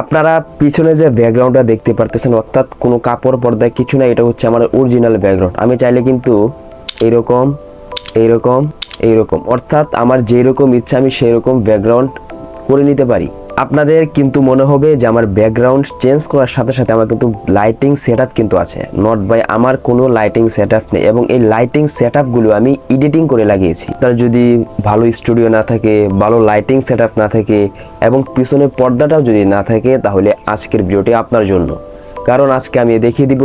আপনারা পিছনে যে ব্যাকগ্রাউন্ডটা দেখতে পারতেছেন, অর্থাৎ কোনো কাপড় পর্দায় কিছু না এটা হচ্ছে আমার অরিজিনাল ব্যাকগ্রাউন্ড। আমি চাইলে কিন্তু এইরকম এইরকম এইরকম, অর্থাৎ আমার যেরকম ইচ্ছা আমি সেই রকম ব্যাকগ্রাউন্ড করে নিতে পারি। আপনাদের কিন্তু মনে হবে যে আমার ব্যাকগ্রাউন্ড চেঞ্জ করার সাথে সাথে আমার কিন্তু লাইটিং সেট কিন্তু আছে। নট বাই আমার কোনো লাইটিং সেট নেই এবং এই লাইটিং সেট আপগুলো আমি এডিটিং করে লাগিয়েছি। তার যদি ভালো স্টুডিও না থাকে, ভালো লাইটিং সেট না থাকে এবং পিছনে পর্দাটাও যদি না থাকে, তাহলে আজকের ভিডিওটি আপনার জন্য। কারণ আজকে আমি দেখিয়ে দিব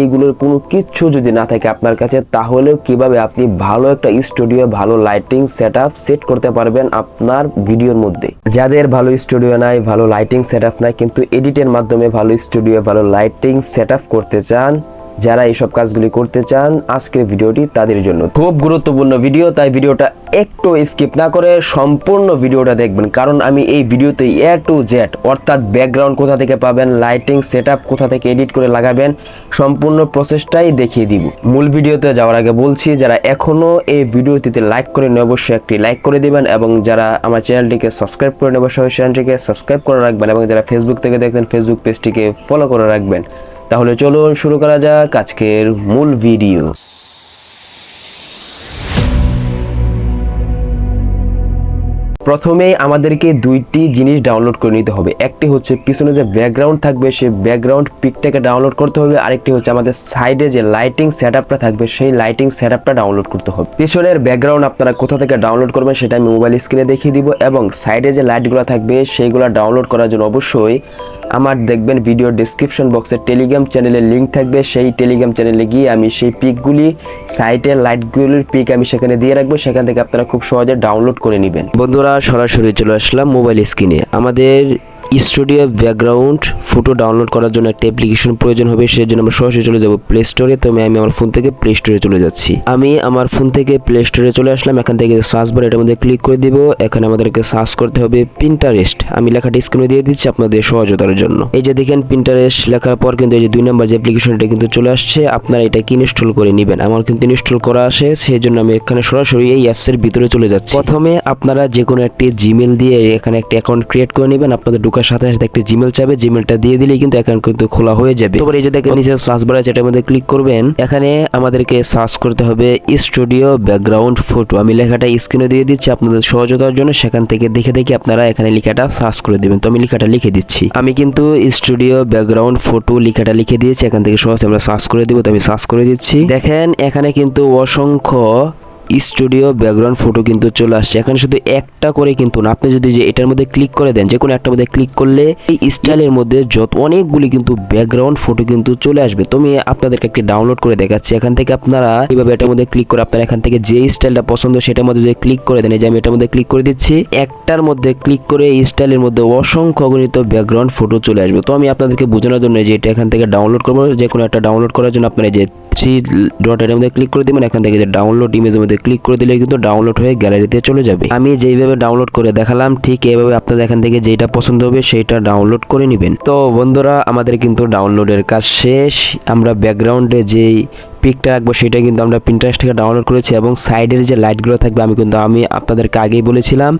এইগুলোর কোনো কিচ্ছু যদি না থাকে আপনার কাছে, তাহলেও কীভাবে আপনি ভালো একটা স্টুডিও, ভালো লাইটিং সেট সেট করতে পারবেন আপনার ভিডিওর মধ্যে। যাদের ভালো স্টুডিও নাই, ভালো লাইটিং সেট নাই, কিন্তু এডিটের মাধ্যমে ভালো স্টুডিও, ভালো লাইটিং সেট করতে চান যারা এইসব কাজগুলি করতে চান, আজকের ভিডিওটি তাদের জন্য খুব গুরুত্বপূর্ণ ভিডিও, তাই ভিডিওটা একটু স্কিপ না করে সম্পূর্ণ ভিডিওটা দেখবেন। কারণ আমি এই ভিডিওতে এ টু জেড অর্থাৎ ব্যাকগ্রাউন্ড কোথা থেকে পাবেন লাইটিং সেট কোথা থেকে এডিট করে লাগাবেন, সম্পূর্ণ প্রসেসটাই দেখিয়ে দিব। মূল ভিডিওতে যাওয়ার আগে বলছি, যারা এখনও এই ভিডিওটিতে লাইক করে নেই অবশ্যই একটি লাইক করে দিবেন এবং যারা আমার চ্যানেলটিকে সাবস্ক্রাইব করে নেবে অবশ্যই চ্যানেলটিকে সাবস্ক্রাইব করে রাখবেন এবং যারা ফেসবুক থেকে দেখবেন ফেসবুক পেজটিকে ফলো করে রাখবেন। তাহলে চলুন শুরু করা যাক আজকের মূল ভিডিও। প্রথমেই আমাদেরকে দুইটি জিনিস ডাউনলোড করে নিতে হবে। একটি হচ্ছে পিছনে যে ব্যাকগ্রাউন্ড থাকবে, সেই ব্যাকগ্রাউন্ড পিকটাকে ডাউনলোড করতে হবে। আরেকটি হচ্ছে আমাদের সাইডে যে লাইটিং সেটআপটা থাকবে, সেই লাইটিং সেটআপটা ডাউনলোড করতে হবে। পিছনের ব্যাকগ্রাউন্ড আপনারা কোথা থেকে ডাউনলোড করবেন সেটা আমি মোবাইল স্ক্রিনে দেখিয়ে দিব এবং সাইডে যে লাইটগুলো থাকবে, সেইগুলো ডাউনলোড করার জন্য অবশ্যই আমার দেখবেন ভিডিও ডিসক্রিপশন বক্সে টেলিগ্রাম চ্যানেলের লিঙ্ক থাকবে। সেই টেলিগ্রাম চ্যানেলে গিয়ে আমি সেই পিকগুলি সাইটের লাইটগুলির পিক আমি সেখানে দিয়ে রাখব। সেখান থেকে আপনারা খুব সহজে ডাউনলোড করে নেবেন। বন্ধুরা, সরাসরি চলে আসলাম মোবাইল স্ক্রিনে আমাদের স্টুডিও ব্যাকগ্রাউন্ড ফটো ডাউনলোড করার জন্য একটা অ্যাপ্লিকেশন প্রয়োজন হবে সেই জন্য আমরা সরাসরি চলে যাব প্লে স্টোরে তো আমি আমি আমার ফোন থেকে প্লে স্টোরে চলে যাচ্ছি। আমি আমার ফোন থেকে প্লে স্টোরে চলে আসলাম। এখান থেকে সার্চ বার এটার মধ্যে ক্লিক করে দিব। এখানে আমাদেরকে সার্চ করতে হবে পিন্টারেস্ট আমি লেখাটা স্ক্রিনে দিয়ে দিচ্ছি আপনাদের সহজতার জন্য। এই যে দেখেন পিন্টারেস্ট লেখার পর কিন্তু এই যে দুই নম্বর যে অ্যাপ্লিকেশন এটা কিন্তু চলে আসছে, আপনারা এটাকে ইনস্টল করে নেবেন। আমার কিন্তু ইনস্টল করা আসে সেই জন্য আমি এখানে সরাসরি এই অ্যাপসের ভিতরে চলে যাচ্ছি। প্রথমে আপনারা যে কোনো একটি জিমেল দিয়ে এখানে একটা অ্যাকাউন্ট ক্রিয়েট করে নেবেন। আপনাদের ঢোকার সাথে সাথে একটা জিমেল চাবে জিমেলটা দিয়ে দিলেই কিন্তু অ্যাকাউন্ট কিন্তু খোলা হয়ে যাবে। তারপর এই যে দেখেন, নিচে সার্চ বার আছে, এটার মধ্যে ক্লিক করবেন। এখানে আমাদেরকে সার্চ করতে হবে স্টুডিও ব্যাকগ্রাউন্ড ফটো আমি লেখাটা স্ক্রিনে দিয়ে দিচ্ছি আপনাদের সহজতার জন্য। সেখান থেকে দেখে দেখে আপনারা এখানে লেখাটা সার্চ করে দিবেন। তো আমি লেখাটা লিখে দিচ্ছি। আমি কিন্তু স্টুডিও ব্যাকগ্রাউন্ড ফটো লেখাটা লিখে দিয়েছি। এখান থেকে সহজে আমরা সার্চ করে দিব, তো আমি সার্চ করে দিচ্ছি। দেখেন, এখানে কিন্তু অসংখ্য স্টুডিও ব্যাকগ্রাউন্ড ফটো কিন্তু চলে আসছে। এখানে শুধু একটা করে কিন্তু না, আপনি যদি যে এটার মধ্যে ক্লিক করে দেন যে কোনো একটা মধ্যে ক্লিক করলে এই স্টাইলের মধ্যে যত অনেকগুলি কিন্তু ব্যাকগ্রাউন্ড ফটো কিন্তু চলে আসবে। তো আমি আপনাদেরকে একটি ডাউনলোড করে দেখাচ্ছি। এখান থেকে আপনারা এইভাবে এটার মধ্যে ক্লিক করে আপনারা এখান থেকে যে স্টাইলটা পছন্দ সেটার মধ্যে যদি ক্লিক করে দেন, এই যে আমি এটার মধ্যে ক্লিক করে দিচ্ছি, একটার মধ্যে ক্লিক করে এই স্টাইলের মধ্যে অসংখ্য গণিত ব্যাকগ্রাউন্ড ফটো চলে আসবে। তো আমি আপনাদেরকে বোঝানোর জন্য যে এটা এখান থেকে ডাউনলোড করব যে কোনো একটা ডাউনলোড করার জন্য আপনারা যে থ্রি ডট এর মধ্যে ক্লিক করে দিবেন, এখান থেকে যে ডাউনলোড ইমেজের মধ্যে ক্লিক করে দিলে কিন্তু ডাউনলোড হয়ে গ্যালারিতে চলে যাবে। আমি যেইভাবে ডাউনলোড করে দেখালাম, ঠিক এইভাবে আপনাদের এখান থেকে যেটা পছন্দ হবে সেইটা ডাউনলোড করে নেবেন। তো বন্ধুরা, আমাদের কিন্তু ডাউনলোডের কাজ শেষ। আমরা ব্যাকগ্রাউন্ডে যেই পিকটা রাখব সেটা কিন্তু আমরা প্রিন্টারেস্ট থেকে ডাউনলোড করেছি এবং সাইডের যে লাইটগুলো থাকবে, আমি কিন্তু আমি আপনাদেরকে আগেই বলেছিলাম।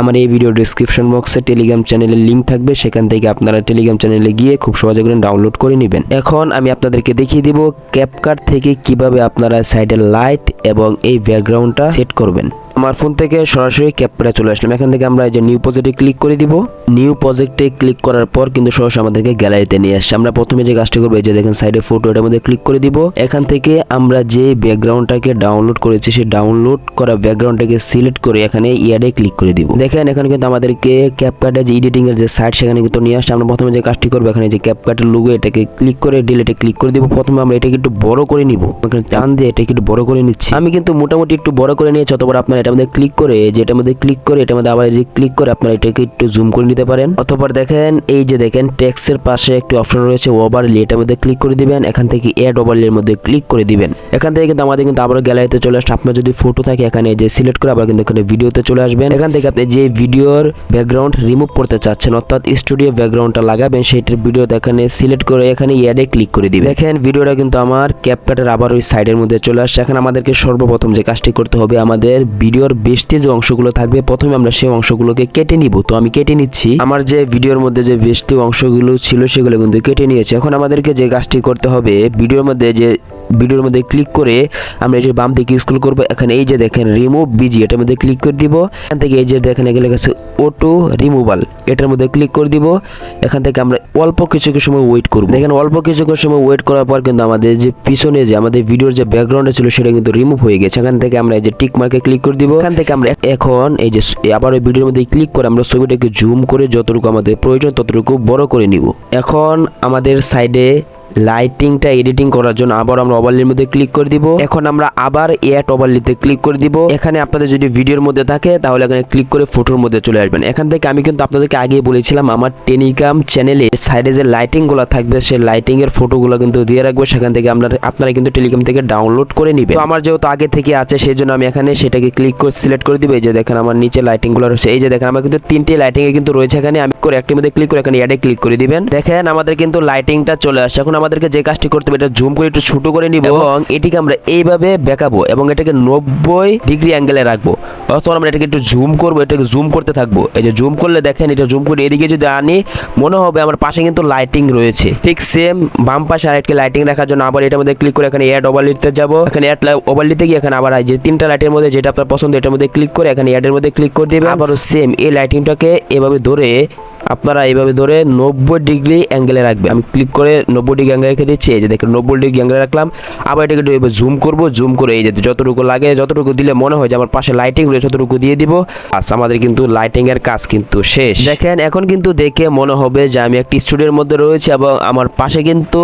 আমার এই ভিডিও ডিসক্রিপশন বক্সে টেলিগ্রাম চ্যানেলের লিঙ্ক থাকবে, সেখান থেকে আপনারা টেলিগ্রাম চ্যানেলে গিয়ে খুব সহজে করে ডাউনলোড করে নেবেন। এখন আমি আপনাদেরকে দেখিয়ে দিব ক্যাপকার্ট থেকে কীভাবে আপনারা সাইডের লাইট এবং এই ব্যাকগ্রাউন্ডটা সেট করবেন। আমার ফোন থেকে সরাসরি ক্যাপকাটে চলে আসলাম। এখান থেকে আমরা এই যে নিউ প্রজেক্টে ক্লিক করে দিব। নিউ প্রজেক্টে ক্লিক করার পর কিন্তু সরাসরি আমাদেরকে গ্যালারিতে নিয়ে আসছে। আমরা প্রথমে যে কাজটা করব, এই যে দেখেন সাইডে ফটো এটার মধ্যে ক্লিক করে দিব। এখান থেকে আমরা যে ব্যাকগ্রাউন্ডটাকে ডাউনলোড করেছি, সেই ডাউনলোড করা ব্যাকগ্রাউন্ডটাকে সিলেক্ট করে এখানে ইয়াডে ক্লিক করে দিব। দেখেন, এখানে কিন্তু আমাদেরকে ক্যাপকাটে যে এডিটিং এর যে সাইট সেখানে কিন্তু নিয়ে আসছে। আমরা প্রথমে যে কাজটি করব, এখানে যে ক্যাপকাটের লোগো এটাকে ক্লিক করে ডিলেটে ক্লিক করে দিব। প্রথমে আমরা এটাকে একটু বড় করে নিব। এখানে টান দিয়ে এটাকে একটু বড় করে নিচ্ছি। আমি কিন্তু মোটামুটি একটু বড় করে নিয়েছি অতবার আপনার এটার মধ্যে ক্লিক করে যে এটার মধ্যে ক্লিক করে, এটার মধ্যে আবার যে ক্লিক করে আপনারা এটাকে একটু জুম করে নিতে পারেন। অথবা দেখেন, এই যে দেখেন টেক্সটের পাশে একটি অপশন রয়েছে ওভারলি এটার মধ্যে ক্লিক করে দিবেন, এখান থেকে অ্যাড ওভারলি এর মধ্যে ক্লিক করে দিবেন। এখান থেকে কিন্তু আমাদের কিন্তু আবার গ্যালারিতে চলে আসছে আপনার যদি ফটো থাকে, এখানে যে সিলেক্ট করে আবার কিন্তু এখানে ভিডিওতে চলে আসবেন। এখান থেকে আপনি যে ভিডিওর ব্যাকগ্রাউন্ড রিমুভ করতে চাচ্ছেন, অর্থাৎ স্টুডিও ব্যাকগ্রাউন্ডটা লাগাবেন, সেইটার ভিডিওতে এখানে সিলেক্ট করে এখানে অ্যাডে ক্লিক করে দিবেন। দেখেন ভিডিওটা কিন্তু আমার ক্যাপকাটের আবার ওই সাইডের মধ্যে চলে আসছে। এখন আমাদেরকে সর্বপ্রথম যে কাজটি করতে হবে, আমাদের ভিডিও ভিডিওর বেস্টে যে অংশগুলো থাকবে, প্রথমে আমরা সেই অংশগুলোকে কেটে নিব। তো আমি কেটে নিচ্ছি। আমার যে ভিডিওর মধ্যে যে বেস্টে অংশগুলো ছিল, সেগুলো কিন্তু কেটে নিয়েছে। এখন আমাদেরকে যে কাজটি করতে হবে, ভিডিওর মধ্যে যে ভিডিওর মধ্যে ক্লিক করে আমরা এই যে বাম দিকে স্ক্রল করব, এখানে এই যে দেখেন রিমুভ বিজি এটার মধ্যে ক্লিক করে দিব। এখান থেকে এই যে দেখেন এখানে লেখা আছে অটো রিমুভাল এটার মধ্যে ক্লিক করে দিব। এখান থেকে আমরা অল্প কিছু কিছু সময় ওয়েট করব। দেখেন অল্প কিছু কিছু সময় ওয়েট করার পর কিন্তু আমাদের যে পিছনে যে আমাদের ভিডিওর যে ব্যাকগ্রাউন্ডে ছিল, সেটা কিন্তু রিমুভ হয়ে গেছে। এখান থেকে আমরা এই যে টিক মার্কে ক্লিক করে দিব। এখান থেকে আমরা এখন এই যে আবার ওই ভিডিওর মধ্যে ক্লিক করে আমরা ছবিটাকে জুম করে যতটুকু আমাদের প্রয়োজন, ততটুকু বড় করে নিব। এখন আমাদের সাইডে লাইটিংটা এডিটিং করার জন্য আবার আমরা ওভারলির মধ্যে ক্লিক করে দিব। এখন আমরা আবার এয়াট ওভারলিতে ক্লিক করে দিব। এখানে আপনাদের যদি ভিডিওর মধ্যে থাকে, তাহলে এখানে ক্লিক করে ফটোর মধ্যে চলে আসবেন। এখান থেকে আমি কিন্তু আপনাদেরকে আগে বলেছিলাম, আমার টেলিগ্রাম চ্যানেলে সাইডে যে লাইটিংগুলো থাকবে সেই লাইটিং এর ফটোগুলো কিন্তু দিয়ে রাখব। সেখান থেকে আমরা আপনারা কিন্তু টেলিগ্রাম থেকে ডাউনলোড করে নিবেন। তো আমার যেহেতু আগে থেকে আছে সেই জন্য আমি এখানে সেটাকে ক্লিক করে সিলেক্ট করে দিব। এই যে দেখেন আমার নিচে লাইটিংগুলো রয়েছে। এই যে দেখেন আমার কিন্তু তিনটে লাইটিং এ কিন্তু রয়েছে এখানে। আমি করে একটির মধ্যে ক্লিক করে এখানে অ্যাডে ক্লিক করে দিবেন। দেখেন আমাদের কিন্তু লাইটিংটা চলে আসছে। এখন আমাদেরকে যে কাজটি করতে হবে এটা জুম করে একটু ছোট করে নিব। এবং এটিকে আমরা এইভাবে বেঁকাবো এবং এটাকে নব্বই ডিগ্রি অ্যাঙ্গেলে রাখব। অথবা আমরা এটাকে একটু জুম করব এটাকে জুম করতে থাকব। এই যে জুম করলে দেখেন এটা জুম করে এদিকে যদি আনি মনে হবে আমার পাশে কিন্তু লাইটিং রয়েছে। ঠিক সেম বাম পাশে আরেকটি লাইটিং রাখার জন্য আবার এটার মধ্যে ক্লিক করে এখানে অ্যাড ওভারলিতে যাব। এখানে অ্যাড ওভারলিতে গিয়ে এখানে আবার যে তিনটা লাইটের মধ্যে যেটা আপনার পছন্দ এটার মধ্যে ক্লিক করে এখানে অ্যাডের মধ্যে ক্লিক করে দিবেন। আবারও সেম এই লাইটিংটাকে এভাবে ধরে আপনারা এইভাবে ধরে নব্বই ডিগ্রি অ্যাঙ্গেলে রাখবে আমি ক্লিক করে নব্বই ডিগ্রি অ্যাঙ্গেল রেখে দিচ্ছি, এই যে দেখেন নব্বই ডিগ্রি অ্যাঙ্গেলে রাখলাম। আবার এটাকে একটু জুম করব জুম করে এই যে যতটুকু লাগে, যতটুকু দিলে মনে হয় যে আমার পাশে লাইটিং রয়েছে, ততটুকু দিয়ে দিব। আস আমাদের কিন্তু লাইটিংয়ের কাজ কিন্তু শেষ। দেখেন, এখন কিন্তু দেখে মনে হবে যে আমি একটি স্টুডিওর মধ্যে রয়েছি এবং আমার পাশে কিন্তু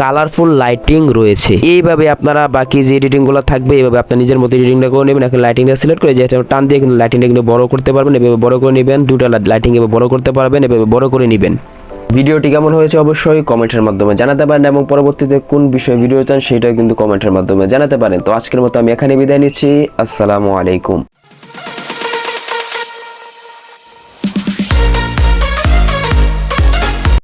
কালারফুল লাইটিং রয়েছে। এইভাবে আপনারা বাকি যে এডিটিংগুলো থাকবে, এইভাবে আপনার নিজের মতো এডিটিংটা করে নেবেন। এখন লাইটিংটা সিলেক্ট করে যে এটা টান দিয়ে কিন্তু লাইটিংটা কিন্তু বড় করতে পারবেন, এভাবে বড় করে নেবেন। দুটো লাইটিং এভাবে বড় করতে পারবেন, এভাবে বড় করে নেবেন। ভিডিওটি কেমন হয়েছে অবশ্যই কমেন্টের মাধ্যমে জানাতে পারেন এবং পরবর্তীতে কোন বিষয়ে ভিডিও চান সেটাও কিন্তু কমেন্টের মাধ্যমে জানাতে পারেন। তো আজকের মতো আমি এখানে বিদায় নিচ্ছি। আসসালামু আলাইকুম।